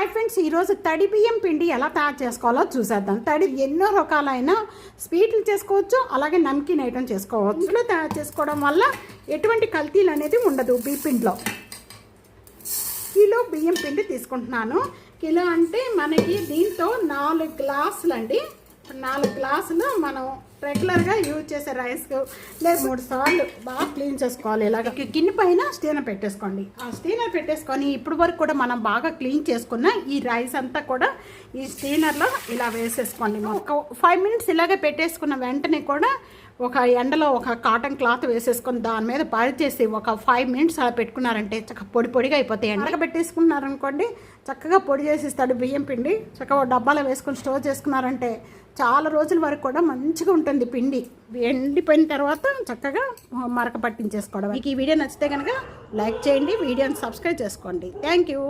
Hi friends ఈరోజు తడి బియ్యం పిండి ఎలా తయారు చేసుకోవాలో చూసేద్దాం. తడి ఎన్నో రకాలైన స్వీట్లు చేసుకోవచ్చు అలాగే నమ్కిన్ ఐటమ్ చేసుకోవచ్చు. ఇందులో తయారు చేసుకోవడం వల్ల ఎటువంటి కల్తీలు అనేది ఉండదు బీ పిండిలో. కిలో బియ్యం పిండి తీసుకుంటున్నాను. కిలో అంటే మనకి దీంతో నాలుగు గ్లాసులు అండి. నాలుగు గ్లాసులు మనం రెగ్యులర్గా యూజ్ చేసే రైస్ లేదు మూడు సార్లు బాగా క్లీన్ చేసుకోవాలి. ఇలాగ గిన్నె పైన స్టీనర్ పెట్టేసుకోండి. ఆ స్టీనర్ పెట్టేసుకొని ఇప్పుడు వరకు కూడా మనం బాగా క్లీన్ చేసుకున్న ఈ రైస్ అంతా కూడా ఈ స్టీనర్లో ఇలా వేసేసుకోండి. ఒక ఫైవ్ మినిట్స్ ఇలాగే పెట్టేసుకున్న వెంటనే కూడా ఒక ఎండలో ఒక కాటన్ క్లాత్ వేసేసుకొని దాని మీద చేసి ఒక ఫైవ్ మినిట్స్ అలా పెట్టుకున్నారంటే చక్కగా పొడి పొడిగా అయిపోతాయి. ఎండగా పెట్టేసుకున్నారనుకోండి చక్కగా పొడి చేసేస్తాడు బియ్యం పిండి. చక్కగా డబ్బాలో వేసుకొని స్టోర్ చేసుకున్నారంటే చాలా రోజుల వరకు కూడా మంచిగా ఉంటుంది పిండి. ఎండిపోయిన తర్వాత చక్కగా మరక పట్టించేసుకోవడం మీకు ఈ వీడియో నచ్చితే కనుక లైక్ చేయండి వీడియోని సబ్స్క్రైబ్ చేసుకోండి. Thank you